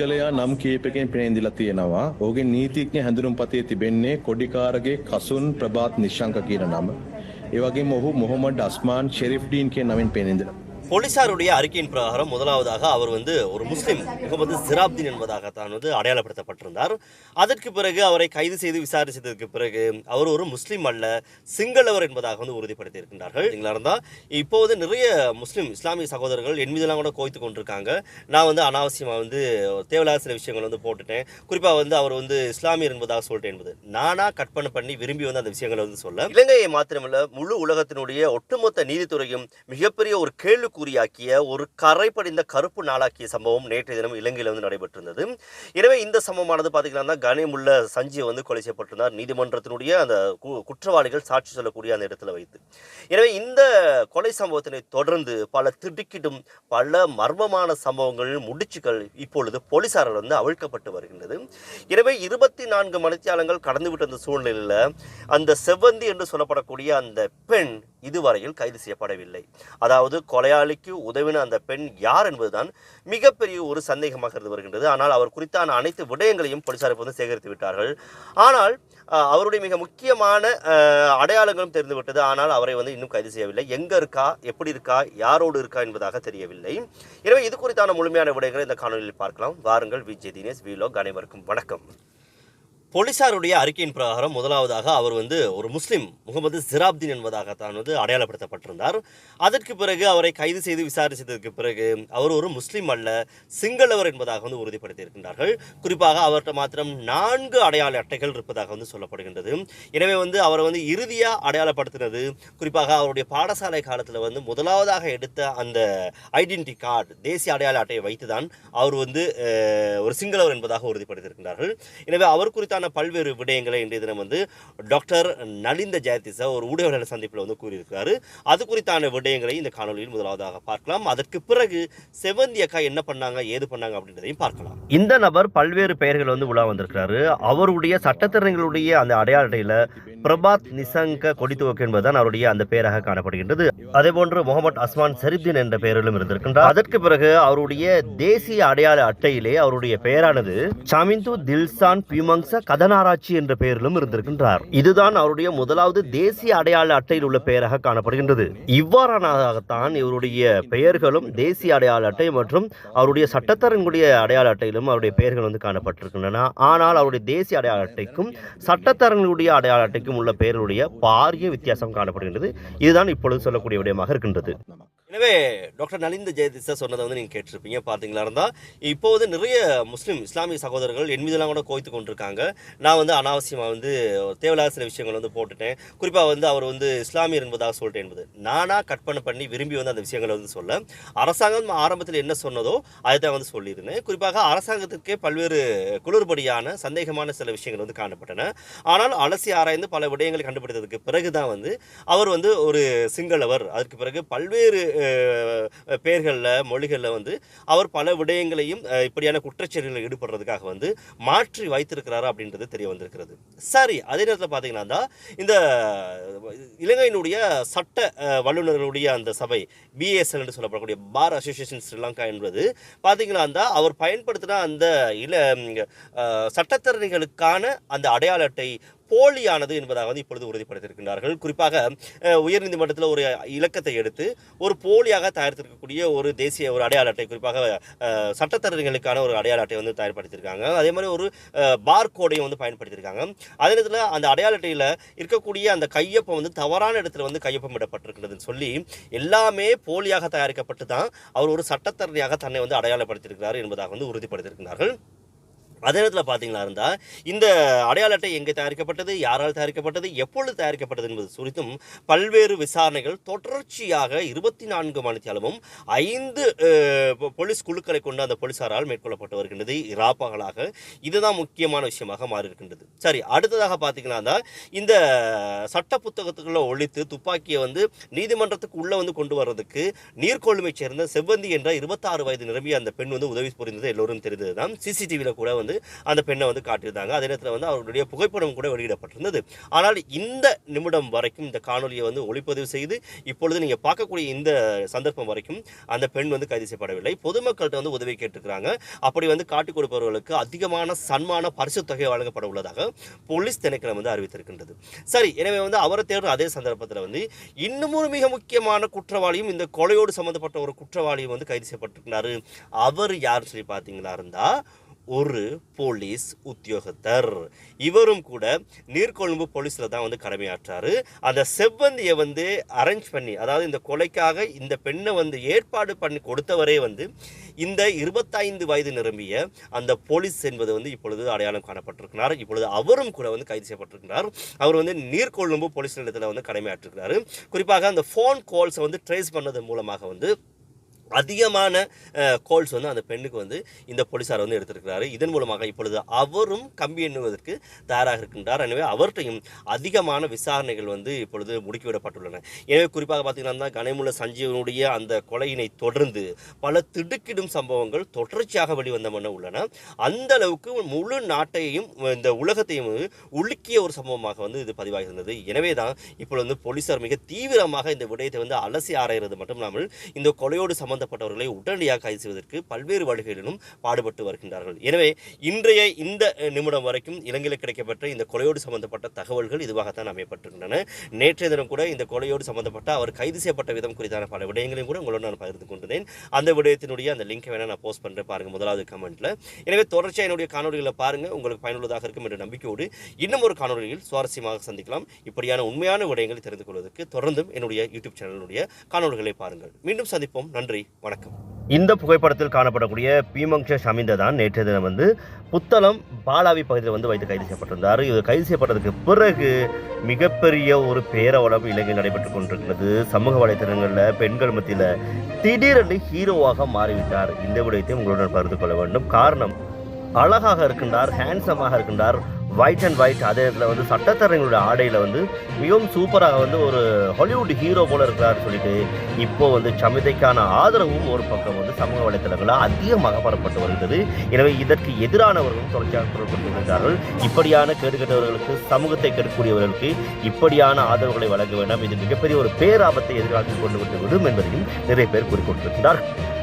පුද්ගලයා නම් කීපකින් පෙනෙන්දිලා තියෙනවා. ඔහුගේ නීතිඥ හැඳුනුම් පතේ තිබෙන්නේ කොඩිකාරගේ කසුන් ප්‍රභාත් නිශ්ශංක කියන නම. ඒ වගේම ඔහු මොහොමඩ් අස්මාන් ෂෙරිෆ් ඩීන් කියන නමින් පෙනෙන්දිලා. போலீசாருடைய அறிக்கையின் பிரகாரம் முதலாவதாக அவர் வந்து ஒரு முஸ்லீம் முகமது ஜிராப்தீன் என்பதாகத்தான் வந்து அடையாளப்படுத்தப்பட்டிருந்தார். அதற்கு பிறகு அவரை கைது செய்து விசாரித்ததற்கு பிறகு அவர் ஒரு முஸ்லீம் அல்ல சிங்களவர் என்பதாக வந்து உறுதிப்படுத்தி இருக்கின்றார்கள் இருந்தால் இப்போது நிறைய முஸ்லீம் இஸ்லாமிய சகோதரர்கள் என் மீதெல்லாம் கூட கோய்த்து கொண்டிருக்காங்க. நான் வந்து அனாவசியமாக வந்து தேவையில்லாத சில விஷயங்கள் வந்து போட்டுட்டேன். குறிப்பாக வந்து அவர் வந்து இஸ்லாமியர் என்பதாக சொல்லிட்டேன் என்பது. நானா கற்பனை பண்ணி விரும்பி வந்து அந்த விஷயங்களை வந்து சொல்ல. இலங்கையை மாத்திரமல்ல முழு உலகத்தினுடைய ஒட்டுமொத்த நீதித்துறையும் மிகப்பெரிய ஒரு கேள்விக்குறியாக்கிய ஒரு கரை படிந்த கருப்பு நாளாக்கிய சம்பவம் நேற்றைய தினம் இலங்கையில் வந்து நடைபெற்றிருந்தது. எனவே இந்த சம்பவமானது பார்த்தீங்கன்னா கனிமுள்ள சஞ்சியை வந்து கொலை செய்யப்பட்டிருந்தார். நீதிமன்றத்தினுடைய அந்த கு- குற்றவாளிகள் சாட்சி சொல்லக்கூடிய அந்த இடத்துல வைத்து. எனவே இந்த கொலை சம்பவத்தினை தொடர்ந்து பல திடுக்கிடும் பல மர்மமான சம்பவங்கள் முடிச்சுகள் இப்பொழுது போலீசாரால் வந்து அவிழ்க்கப்பட்டு வருகின்றது. எனவே இருபத்தி நான்கு மணித்தியாலங்கள் கடந்துவிட்ட அந்த சூழ்நிலையில் அந்த செவ்வந்தி என்று சொல்லப்படக்கூடிய அந்த பெண் இதுவரையில் கைது செய்யப்படவில்லை. அதாவது கொலையாளிக்கு உதவின அந்த பெண் யார் என்பதுதான் மிகப்பெரிய ஒரு சந்தேகமாக இருந்து வருகின்றது. ஆனால் அவர் குறித்தான அனைத்து விடயங்களையும் போலீசார் இப்போது சேகரித்து விட்டார்கள். ஆனால் அவருடைய மிக முக்கியமான அடையாளங்களும் தெரிந்துவிட்டது ஆனால் அவரை வந்து இன்னும் கைது செய்யவில்லை. எங்க இருக்கா? எப்படி இருக்கா? யாரோடு இருக்கா என்பதாக தெரியவில்லை. எனவே இது குறித்தான முழுமையான விடயங்களை இந்த காணொலியில் பார்க்கலாம். வாருங்கள் விஜய் தினேஷ் வீலோக் அனைவருக்கும் வணக்கம். போலீசாருடைய அறிக்கையின் பிரகாரம் முதலாவதாக அவர் வந்து ஒரு முஸ்லீம் முகமது ஜிராப்தீன் என்பதாகத்தான் வந்து அடையாளப்படுத்தப்பட்டிருந்தார். அதற்கு பிறகு அவரை கைது செய்து விசாரித்ததற்கு பிறகு அவர் ஒரு முஸ்லீம் அல்ல சிங்களவர் என்பதாக வந்து உறுதிப்படுத்தியிருக்கின்றார்கள். குறிப்பாக அவர்கிட்ட மாத்திரம் நான்கு அடையாள அட்டைகள் இருப்பதாக வந்து சொல்லப்படுகின்றது. எனவே வந்து அவரை வந்து இறுதியாக அடையாளப்படுத்தினது குறிப்பாக அவருடைய பாடசாலை காலத்தில் வந்து முதலாவதாக எடுத்த அந்த ஐடென்டி கார்டு தேசிய அடையாள அட்டையை வைத்து தான் அவர் வந்து ஒரு சிங்களவர் என்பதாக உறுதிப்படுத்தியிருக்கின்றார்கள். எனவே அவர் குறித்த தொடர்பான பல்வேறு விடயங்களை இன்றைய தினம் வந்து டாக்டர் நலிந்த ஜெயதிசா ஒரு ஊடகவியலாளர் சந்திப்பில் வந்து கூறியிருக்கிறாரு அது குறித்தான விடயங்களை இந்த காணொலியில் முதலாவதாக பார்க்கலாம். அதற்கு பிறகு செவந்தி அக்கா என்ன பண்ணாங்க ஏது பண்ணாங்க அப்படின்றதையும் பார்க்கலாம். இந்த நபர் பல்வேறு பெயர்கள் வந்து உலா வந்திருக்கிறாரு. அவருடைய சட்டத்திறங்களுடைய அந்த அடையாள அட்டையில பிரபாத் நிசங்க கொடித்துவக்கு என்பதுதான் அவருடைய அந்த பெயராக காணப்படுகின்றது. அதே போன்று முகமது அஸ்மான் சரிப்தீன் என்ற பெயரிலும் இருந்திருக்கின்றார். அதற்கு பிறகு அவருடைய தேசிய அடையாள அட்டையிலே அவருடைய பெயரானது சமிந்து தில்சான் பியூமங்ச கதனாராய்ச்சி என்ற பெயரிலும் இருந்திருக்கின்றார். இதுதான் அவருடைய முதலாவது தேசிய அடையாள அட்டையில் உள்ள பெயராக காணப்படுகின்றது. இவ்வாறானதாகத்தான் இவருடைய பெயர்களும் தேசிய அடையாள அட்டை மற்றும் அவருடைய சட்டத்தரங்குடைய அடையாள அட்டையிலும் அவருடைய பெயர்கள் வந்து காணப்பட்டிருக்கின்றன. ஆனால் அவருடைய தேசிய அடையாள அட்டைக்கும் சட்டத்தரங்களுடைய அடையாள அட்டைக்கும் உள்ள பெயர்களுடைய பாரிய வித்தியாசம் காணப்படுகின்றது. இதுதான் இப்பொழுது சொல்லக்கூடிய விடயமாக இருக்கின்றது. எனவே டாக்டர் நலிந்த ஜெயதிசா சொன்னதை வந்து நீங்கள் கேட்டிருப்பீங்க பார்த்தீங்களா இருந்தால் இப்போது நிறைய முஸ்லீம் இஸ்லாமிய சகோதரர்கள் என் மீதெல்லாம் கூட கோய்த்து கொண்டிருக்காங்க. நான் வந்து அனாவசியமாக வந்து தேவையில்லாத சில விஷயங்கள் வந்து போட்டுட்டேன். குறிப்பாக வந்து அவர் வந்து இஸ்லாமியர் என்பதாக சொல்லிட்டேன் என்பது. நானாக கற்பனை பண்ணி விரும்பி வந்து அந்த விஷயங்களை வந்து சொல்ல அரசாங்கம் ஆரம்பத்தில் என்ன சொன்னதோ அதை தான் வந்து சொல்லியிருந்தேன். குறிப்பாக அரசாங்கத்திற்கே பல்வேறு குளிர்படியான சந்தேகமான சில விஷயங்கள் வந்து காணப்பட்டன. ஆனால் அலசி ஆராய்ந்து பல விடயங்களை கண்டுபிடித்ததுக்கு பிறகு தான் வந்து அவர் வந்து ஒரு சிங்களவர். அதற்கு பிறகு பல்வேறு பெயர்களில் மொழிகளில் வந்து அவர் பல விடயங்களையும் இப்படியான குற்றச்செயல்களில் ஈடுபடுறதுக்காக வந்து மாற்றி வைத்திருக்கிறாரா அப்படின்றது தெரிய வந்திருக்கிறது. சரி அதே நேரத்தில் பார்த்தீங்கன்னா தான் இந்த இலங்கையினுடைய சட்ட வல்லுநர்களுடைய அந்த சபை பிஎஸ்எல் என்று சொல்லப்படக்கூடிய பார் அசோசியேஷன் ஸ்ரீலங்கா என்பது பார்த்தீங்கன்னா தான் அவர் பயன்படுத்தின அந்த இல சட்டத்தரணிகளுக்கான அந்த அடையாள அட்டை போலியானது என்பதாக வந்து இப்பொழுது உறுதிப்படுத்தியிருக்கின்றார்கள். குறிப்பாக உயர்நீதிமன்றத்தில் ஒரு இலக்கத்தை எடுத்து ஒரு போலியாக தயாரித்திருக்கக்கூடிய ஒரு தேசிய ஒரு அடையாள அட்டை குறிப்பாக சட்டத்தரணிகளுக்கான ஒரு அடையாள அட்டை வந்து தயார்படுத்தியிருக்காங்க. அதே மாதிரி ஒரு பார் கோடையும் வந்து பயன்படுத்தியிருக்காங்க. அதே நேரத்தில் அந்த அடையாள அட்டையில் இருக்கக்கூடிய அந்த கையொப்பம் வந்து தவறான இடத்துல வந்து கையொப்பம் இடப்பட்டிருக்கிறதுன்னு சொல்லி எல்லாமே போலியாக தயாரிக்கப்பட்டு தான் அவர் ஒரு சட்டத்தரணியாக தன்னை வந்து அடையாளப்படுத்தியிருக்கிறார் என்பதாக வந்து உறுதிப்படுத்தியிருக்கிறார்கள் அதே நேரத்தில் பார்த்தீங்களா இருந்தால் இந்த அடையாள அட்டை எங்கே தயாரிக்கப்பட்டது யாரால் தயாரிக்கப்பட்டது எப்பொழுது தயாரிக்கப்பட்டது என்பது குறித்தும் பல்வேறு விசாரணைகள் தொடர்ச்சியாக இருபத்தி நான்கு மணித்தியாலமும் ஐந்து போலீஸ் குழுக்களை கொண்டு அந்த போலீசாரால் மேற்கொள்ளப்பட்டு வருகின்றது இராப்பகலாக. இதுதான் முக்கியமான விஷயமாக மாறியிருக்கின்றது. சரி அடுத்ததாக பார்த்தீங்கன்னா தான் இந்த சட்ட புத்தகத்துக்குள்ள ஒழித்து துப்பாக்கியை வந்து நீதிமன்றத்துக்கு உள்ளே வந்து கொண்டு வர்றதுக்கு நீர்கொழுமைச் சேர்ந்த செவ்வந்தி என்ற இருபத்தாறு வயது நிரம்பிய அந்த பெண் வந்து உதவி புரிந்தது எல்லோரும் தெரிந்தது தான் சிசிடிவியில் கூட வந்து வந்து அந்த பெண்ணை வந்து காட்டியிருந்தாங்க. அதே நேரத்தில் வந்து அவருடைய புகைப்படம் கூட வெளியிடப்பட்டிருந்தது. ஆனால் இந்த நிமிடம் வரைக்கும் இந்த காணொலியை வந்து ஒளிப்பதிவு செய்து இப்பொழுது நீங்கள் பார்க்கக்கூடிய இந்த சந்தர்ப்பம் வரைக்கும் அந்த பெண் வந்து கைது செய்யப்படவில்லை. பொதுமக்கள்கிட்ட வந்து உதவி கேட்டுக்கிறாங்க அப்படி வந்து காட்டிக் கொடுப்பவர்களுக்கு அதிகமான சன்மான பரிசு தொகை வழங்கப்பட உள்ளதாக போலீஸ் திணைக்களம் வந்து அறிவித்திருக்கின்றது. சரி எனவே வந்து அவரை தேடுற அதே சந்தர்ப்பத்தில் வந்து இன்னும் ஒரு மிக முக்கியமான குற்றவாளியும் இந்த கொலையோடு சம்மந்தப்பட்ட ஒரு குற்றவாளியும் வந்து கைது செய்யப்பட்டிருக்கிறாரு. அவர் யார் சொல்லி பார்த்தீங்களா இருந்தால் ஒரு போலீஸ் உத்தியோகத்தர். இவரும் கூட நீர்கொழும்பு போலீஸில் தான் வந்து கடமையாற்றாரு. அந்த செவ்வந்தியை வந்து அரேஞ்ச் பண்ணி அதாவது இந்த கொலைக்காக இந்த பெண்ணை வந்து ஏற்பாடு பண்ணி கொடுத்தவரே வந்து இந்த இருபத்தைந்து வயது நிரம்பிய அந்த போலீஸ் என்பது வந்து இப்பொழுது அடையாளம் காணப்பட்டிருக்கிறார். இப்பொழுது அவரும் கூட வந்து கைது செய்யப்பட்டிருக்கிறார். அவர் வந்து நீர்கொழும்பு போலீஸ் நிலையத்தில் வந்து கடமையாற்றிருக்கிறார். குறிப்பாக அந்த ஃபோன் கால்ஸை வந்து ட்ரேஸ் பண்ணது மூலமாக வந்து அதிகமான கோல்ஸ் வந்து அந்த பெண்ணுக்கு வந்து இந்த போலீஸார் வந்து எடுத்திருக்கிறாரு. இதன் மூலமாக இப்பொழுது அவரும் கம்பி எண்ணுவதற்கு தயாராக இருக்கின்றார். எனவே அவர்கிட்டையும் அதிகமான விசாரணைகள் வந்து இப்பொழுது முடுக்கிவிடப்பட்டுள்ளன. எனவே குறிப்பாக பார்த்தீங்கன்னா கனைமுள்ள சஞ்சீவனுடைய அந்த கொலையினை தொடர்ந்து பல திடுக்கிடும் சம்பவங்கள் தொடர்ச்சியாக வெளிவந்தமன உள்ளன. அந்த அளவுக்கு முழு நாட்டையும் இந்த உலகத்தையும் உலுக்கிய ஒரு சம்பவமாக வந்து இது பதிவாகியிருந்தது. எனவே தான் இப்பொழுது வந்து போலீசார் மிக தீவிரமாக இந்த விடயத்தை வந்து அலசி ஆராயிறது மட்டும் இல்லாமல் இந்த கொலையோடு சம்பந்தப்பட்டவர்களை உடனடியாக கைது செய்வதற்கு பல்வேறு வழிகளிலும் பாடுபட்டு வருகின்றார்கள். எனவே இன்றைய இந்த நிமிடம் வரைக்கும் இலங்கையில் கிடைக்கப்பட்ட இந்த கொலையோடு சம்பந்தப்பட்ட தகவல்கள் இதுவாகத்தான் அமையப்பட்டிருக்கின்றன. நேற்றைய தினம் கூட இந்த கொலையோடு சம்பந்தப்பட்ட அவர் கைது செய்யப்பட்ட விதம் குறித்தான பல விடயங்களையும் கூட உங்களோடு நான் பகிர்ந்து கொண்டேன். அந்த விடயத்தினுடைய அந்த லிங்கை வேணால் நான் போஸ்ட் பண்ணுறேன் பாருங்கள் முதலாவது கமெண்ட்டில் எனவே தொடர்ச்சியாக என்னுடைய காணொலிகளை பாருங்கள் உங்களுக்கு பயனுள்ளதாக இருக்கும் என்ற நம்பிக்கையோடு இன்னும் ஒரு காணொலியில் சுவாரஸ்யமாக சந்திக்கலாம். இப்படியான உண்மையான விடயங்களை தெரிந்து கொள்வதற்கு தொடர்ந்தும் என்னுடைய யூடியூப் சேனலுடைய காணொலிகளை பாருங்கள். மீண்டும் சந்திப்போம். நன்றி. வணக்கம். இந்த புகைப்படத்தில் காணப்படக்கூடிய பீமங்ஷ ஷமிந்த தான் நேற்றைய தினம் வந்து புத்தளம் பாலாவி பகுதியில் வந்து வைத்து கைது செய்யப்பட்டிருந்தார். இது கைது செய்யப்பட்டதுக்கு பிறகு மிகப்பெரிய ஒரு பேரவலம் இலங்கையில் நடைபெற்றுக் கொண்டிருக்கிறது. சமூக வலைத்தளங்களில் பெண்கள் மத்தியில் திடீரென்று ஹீரோவாக மாறிவிட்டார். இந்த விடயத்தை உங்களுடன் பகிர்ந்து கொள்ள வேண்டும். காரணம் அழகாக இருக்கின்றார் ஹேண்ட்ஸமாக இருக்கின்றார் ஒயிட் அண்ட் ஒயிட் அதே இடத்துல வந்து சட்டத்தரங்களுடைய ஆடையில் வந்து மிகவும் சூப்பராக வந்து ஒரு ஹாலிவுட் ஹீரோ போல இருக்கிறார் சொல்லிட்டு இப்போ வந்து சமிதைக்கான ஆதரவும் ஒரு பக்கம் வந்து சமூக வலைத்தளங்களில் அதிகமாக பரப்பட்டு வருகிறது. எனவே இதற்கு எதிரானவர்களும் தொடர்ச்சியாக குரல் வருகிறார்கள் இப்படியான கேடுகட்டவர்களுக்கு சமூகத்தை கெடுக்கக்கூடியவர்களுக்கு இப்படியான ஆதரவுகளை வழங்க வேண்டாம். இது மிகப்பெரிய ஒரு பேராபத்தை எதிர்காலத்தில் கொண்டு வந்து விடும் என்பதையும் நிறைய பேர் கூறிக்கொண்டிருக்கிறார்கள்